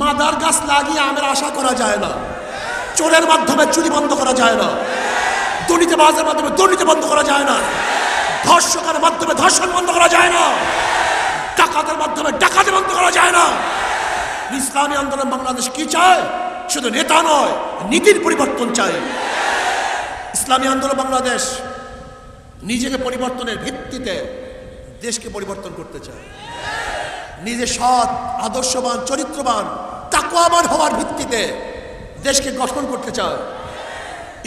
Mother গাছ লাগিয়ে আমের আশা করা যায় না। চোরের মাধ্যমে চুরি বন্ধ করা যায় না। দুর্নীতিবাজের মাধ্যমে দুর্নীতি বন্ধ করা যায় না। ধর্ষকের মাধ্যমে ধর্ষণ বন্ধ করা যায় না। ডাকাতের মাধ্যমে ডাকাতি বন্ধ করা যায় না। ইসলামী আন্দোলন বাংলাদেশ কি চায়? শুধু নেতা নয়, নীতির পরিবর্তন চায়। ইসলামী আন্দোলন বাংলাদেশ নিজেকে পরিবর্তনের ভিত্তিতে দেশকে পরিবর্তন করতে চায়। নিজে সৎ, আদর্শবান, চরিত্রবান তাকুয়াবান হওয়ার ভিত্তিতে দেশকে গঠন করতে চায়।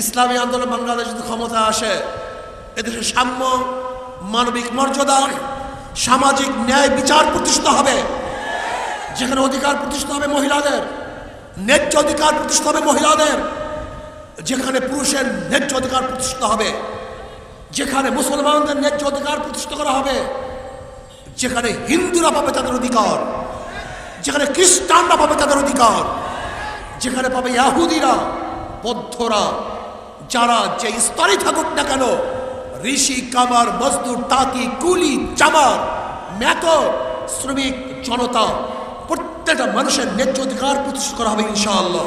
ইসলামী আন্দোলন বাংলাদেশ যদি ক্ষমতা আসে, এদেশে সাম্য, মানবিক মর্যাদা, সামাজিক ন্যায় বিচার প্রতিষ্ঠিত হবে। যেখানে অধিকার প্রতিষ্ঠিত হবে মহিলাদের, ন্যায্য অধিকার প্রতিষ্ঠিত হবে মহিলাদের, যেখানে পুরুষের ন্যায্য অধিকার প্রতিষ্ঠিত হবে, যেখানে মুসলমানদের ন্যায্য অধিকার প্রতিষ্ঠিত করা হবে যেখানে হিন্দুরা পাবে তাদের অধিকার, যেখানে খ্রিস্টানরা পাবে তাদের অধিকার, যেখানে পাবে ইয়াহুদিরা, বৌদ্ধরা, যারা যে স্তরে থাকুক না কেন, ঋষি, কামার, মজদুর, তাঁতি, কুলি, চামার ম্যাত শ্রমিক, জনতা, প্রত্যেকটা মানুষের ন্যায্য অধিকার প্রতিষ্ঠা করা হবে ইনশাআল্লাহ।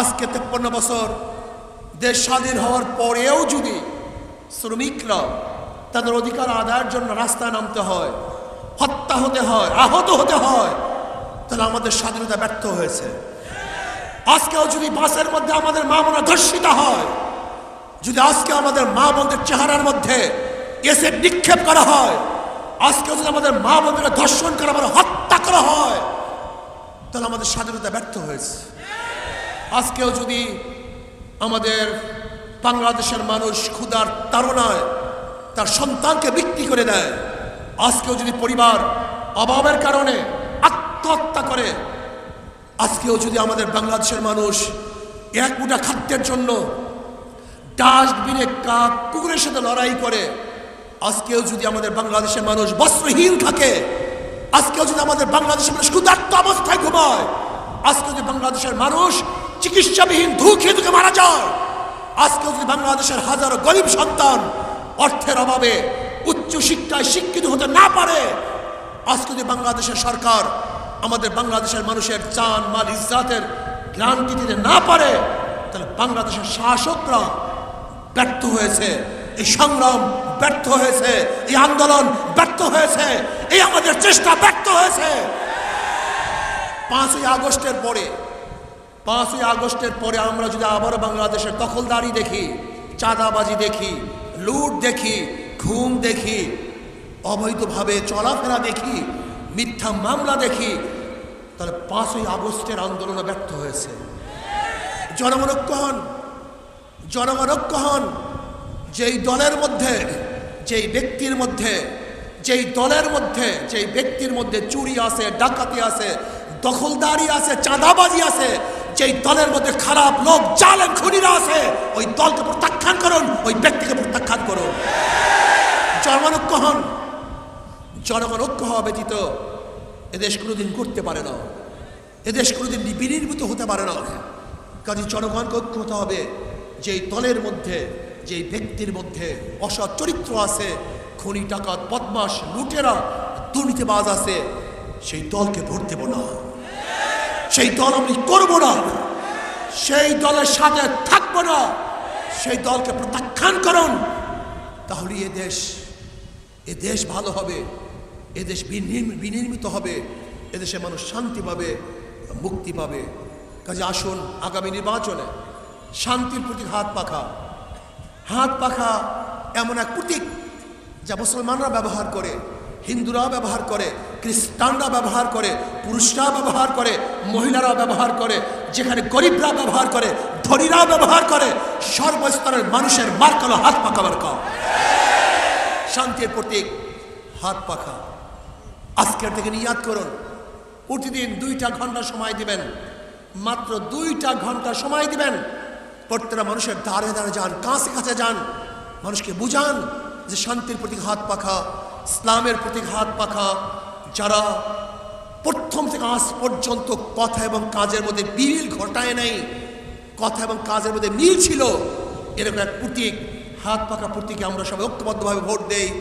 আজকে তেপ্পন্ন বছর দেশ স্বাধীন হওয়ার পরেও যদি শ্রমিকরা তাদের অধিকার আদায়ের জন্য রাস্তায় নামতে হয়, হত্যা হতে হয়, আহত হতে হয়। তাহলে আমাদের স্বাধীনতা ব্যর্থ হয়েছে। আজকেও যদি বাসের মধ্যে আমাদের মা বোনা ধর্ষিত হয়, যদি আজকে আমাদের মা বোনদের চেহারার মধ্যে এসে নিক্ষেপ করা হয়, আজকেও যদি আমাদের মা বোনদের ধর্ষণ করা মানে হত্যা করা হয়, তাহলে আমাদের স্বাধীনতা ব্যর্থ হয়েছে। আজকেও যদি আমাদের বাংলাদেশের মানুষ ক্ষুধার তাড়নায় তার সন্তানকে বিক্রি করে দেয়। আজকেও যদি পরিবার অভাবের কারণে আত্মহত্যা করে, আজকেও যদি আমাদের বাংলাদেশের মানুষ এক মুঠা খাদ্যের জন্য ডাস্টবিনে কাক কুকুরের সাথে লড়াই করে, আজকেও যদি আমাদের বাংলাদেশের মানুষ বস্ত্রহীন থাকে, আজকেও যদি আমাদের বাংলাদেশের মানুষ ক্ষুধার্ত অবস্থায় ঘুমায় আজকে যদি বাংলাদেশের মানুষ চিকিৎসাবিহীন ধুকে ধুকে মারা যায়, আজকেও যদি বাংলাদেশের হাজারো গরিব সন্তান অর্থের অভাবে উচ্চ শিক্ষায় শিক্ষিত হতে না পারে। আজকে যদি বাংলাদেশের সরকার আমাদের বাংলাদেশের মানুষের চান মাল, ইজ্জাতের গ্রান্টি দিতে না পারে, তাহলে বাংলাদেশের শাসকরা ব্যর্থ হয়েছে। এই সংগ্রাম ব্যর্থ হয়েছে। এই আন্দোলন ব্যর্থ হয়েছে। এই আমাদের চেষ্টা ব্যর্থ হয়েছে। পাঁচই আগস্টের পরে, পাঁচই আগস্টের পরে আমরা যদি আবারও বাংলাদেশের দখলদারি দেখি, চাঁদাবাজি দেখি লুট দেখি, ঘুম দেখি, অবৈধভাবে চলাফেরা দেখি, মিথ্যা মামলা দেখি, তাহলে পাঁচই আগস্টের আন্দোলনে ব্যর্থ হয়েছে। জনগণ হন জনগণ হন, যেই দলের মধ্যে, যেই ব্যক্তির মধ্যে, যেই দলের মধ্যে, যেই ব্যক্তির মধ্যে চুরি আছে, ডাকাতি আছে, দখলদারি আছে, চাঁদাবাজি আছে যেই দলের মধ্যে খারাপ লোক, জালেম, খুনিরা আছে, ওই দলকে প্রত্যাখ্যান করুন, ওই ব্যক্তিকে প্রত্যাখ্যান করুন। জনগণ ঐক্য হন। জনগণ ঐক্য হওয়া ব্যতীত এদেশ কোনোদিন করতে পারে না। এদেশ কোনোদিন বিনির্মিত হতে পারে না। কাজে জনগণকে ঐক্য হতে হবে। যেই দলের মধ্যে যেই ব্যক্তির মধ্যে অসৎ চরিত্র আছে, খনি টাকাত বদমাস লুটেরা, দুর্নীতিবাজ আছে, সেই দলকে ভোট দেব না। সেই দল আমি করব না। সেই দলের সাথে থাকব না। সেই দলকে প্রত্যাখ্যান করুন। তাহলে এ দেশ এ দেশ ভালো হবে। এ দেশ বিনির্মিত হবে। এদেশে মানুষ শান্তি পাবে, মুক্তি পাবে। কাজে আসুন আগামী নির্বাচনে। শান্তির প্রতি হাত পাখা। হাত পাখা এমন এক প্রতীক যা মুসলমানরা ব্যবহার করে, হিন্দুরাও ব্যবহার করে। খ্রিস্টানরা ব্যবহার করে পুরুষরা ব্যবহার করে মহিলারা ব্যবহার করে, যেখানে গরিবরা ব্যবহার করে, ধনীরাও ব্যবহার করে, সর্বস্তরের মানুষের মার্কালো হাত পাকা মার্কা শান্তির প্রতীক, হাত পাখা আজকের থেকে নিয়াদ করুন। প্রতিদিন দুইটা ঘণ্টা সময় দিবেন। মাত্র দুইটা ঘণ্টা সময় দিবেন। প্রত্যেকটা মানুষের দাঁড়ে দ্বারে যান, কাছে কাছে যান। মানুষকে বুঝান যে শান্তির প্রতীক হাত পাখা ইসলামের প্রতীক হাত পাখা যারা প্রথম থেকে আজ পর্যন্ত কথা এবং কাজের মধ্যে বিল ঘটায় নাই, কথা এবং কাজের মধ্যে মিল ছিল, এরকম এক প্রতীক, হাত পাকা প্রতীকে আমরা সবাই ঐক্যবদ্ধভাবে ভোট দেই।